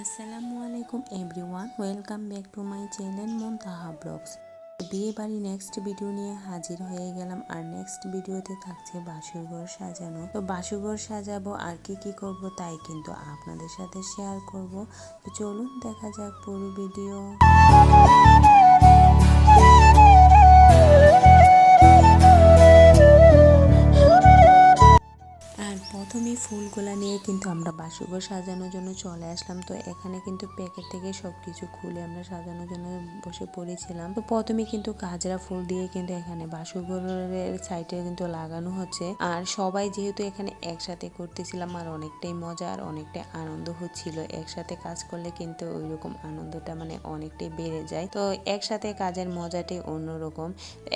আসসালামু আলাইকুম everyone, welcome back to my channel Montaha vlogs. বিয়ে বাড়ি নেক্সট ভিডিও নিয়ে হাজির হয়ে গেলাম আর নেক্সট ভিডিওতে থাকছে বাসুরঘর সাজানো। তো বাসুরঘর সাজাবো আর কি কি করব তাই কিন্তু আপনাদের সাথে শেয়ার করব। তো চলুন দেখা যাক পুরো ভিডিও প্রথমে ফুলগুলা নিয়ে কিন্তু আমরা বাসুঘর সাজানোর জন্য চলে আসলাম। তো এখানে কিন্তু প্যাকেট থেকে সব কিছু খুলে আমরা সাজানোর জন্য বসে পড়েছিলাম। তো প্রথমে কিন্তু কাজরা ফুল দিয়ে কিন্তু এখানে বাসুঘরের সাইডে কিন্তু লাগানো হচ্ছে। আর সবাই যেহেতু এখানে একসাথে করতেছিলাম, আর অনেকটাই মজা আর অনেকটাই আনন্দ হচ্ছিল। একসাথে কাজ করলে কিন্তু ওই রকম আনন্দটা মানে অনেকটাই বেড়ে যায়। তো একসাথে কাজের মজাটাই অন্যরকম।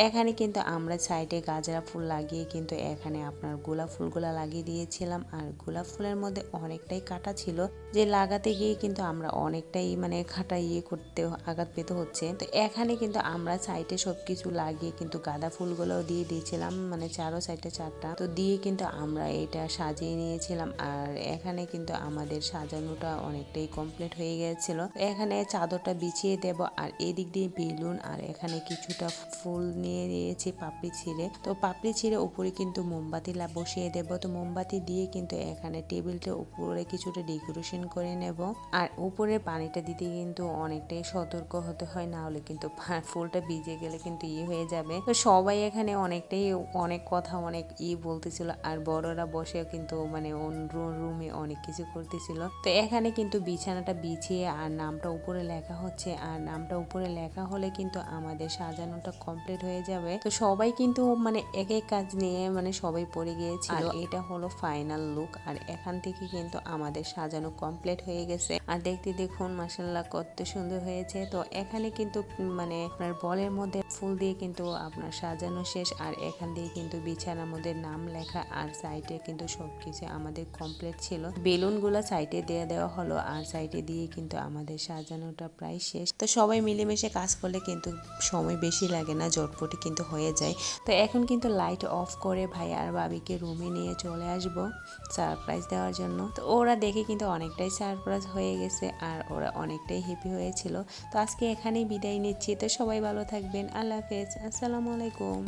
এখানে কিন্তু আমরা সাইডে গাজরা ফুল লাগিয়ে কিন্তু এখানে আপনার গোলাপ ফুলগুলা লাগিয়ে দিয়েছিলাম আর গোলাপ ফুলের মধ্যে অনেকটাই কাটা ছিল যে লাগাতে গিয়ে কিন্তু আমরা অনেকটাই মানে খাটা ইয়ে করতে আঘাত পেতে হচ্ছে। তো এখানে কিন্তু আমরা সাইডে সব কিছু লাগিয়ে কিন্তু গাঁদা ফুলগুলোও দিয়ে দিয়েছিলাম মানে চারো সাইডে চারটা। তো দিয়ে কিন্তু আমরা এটা সাজিয়ে নিয়েছিলাম আর এখানে কিন্তু আমাদের সাজানোটা অনেকটাই কমপ্লিট হয়ে গিয়েছিল। এখানে চাদরটা বিছিয়ে দেব আর এদিক দিয়ে বেলুন আর এখানে কিছুটা ফুল নিয়ে নিয়েছি পাপড়ি ছিঁড়ে। তো পাপড়ি ছিঁড়ে উপরে কিন্তু মোমবাতি বসিয়ে দেব। তো মোমবাতি দিয়ে কিন্তু এখানে টেবিলটা উপরে কিছুটা ডেকোরেশন করে নেব। আর উপরে পানিটা দিতে কিন্তু অনেকটাই সতর্ক হতে হয়, না হলে কিন্তু ফুলটা ভিজে গেলে কিন্তু ইয়ে হয়ে যাবে। তো সবাই এখানে অনেকটাই অনেক কথা, অনেক ই বলতেছিল, আর বড়রা বসেও কিন্তু মানে রুমে অনেক কিছু করতেছিল। তো এখানে কিন্তু বিছানাটা বিছিয়ে আর নামটা উপরে লেখা হচ্ছে। আর নামটা উপরে লেখা হলে কিন্তু আমাদের সাজানোটা কমপ্লিট হয়ে যাবে। তো সবাই কিন্তু মানে এক এক কাজ নিয়ে মানে সবাই পড়ে গিয়েছিল। এটা হলো ফাইনাল লুক আর এখান থেকে কিন্তু আমাদের সাজানো কমপ্লিট হয়ে গেছে। আর দেখতে দেখুন মাসাল্লাহ কত সুন্দর হয়েছে। তো এখানে কিন্তু মানে আপনার বলের মধ্যে ফুল দিয়ে কিন্তু আপনার সাজানো শেষ। আর এখান দিয়ে কিন্তু বিছানার মধ্যে নাম লেখা আর সাইডে কিন্তু সবকিছু আমাদের কমপ্লিট ছিল। বেলুনগুলা সাইডে দিয়ে দেওয়া হলো আর সাইডে দিয়ে কিন্তু আমাদের সাজানোটা প্রায় শেষ। তো সবাই মিলেমিশে কাজ করলে কিন্তু সময় বেশি লাগে না, জটপটি কিন্তু হয়ে যায়। তো এখন কিন্তু লাইট অফ করে ভাই আর বাবিকে রুমে নিয়ে চলে আসব। সারপ্রাইজ দেওয়ার জন্য। তো ওরা দেখে কিন্তু অনেকটাই সারপ্রাইজ হয়ে গেছে আর ওরা অনেকটাই হ্যাপি হয়েছিল। তো আজকে এখানেই বিদায় নিচ্ছি। তো সবাই ভালো থাকবেন। আল্লাহ হাফেজ। আসসালামু আলাইকুম।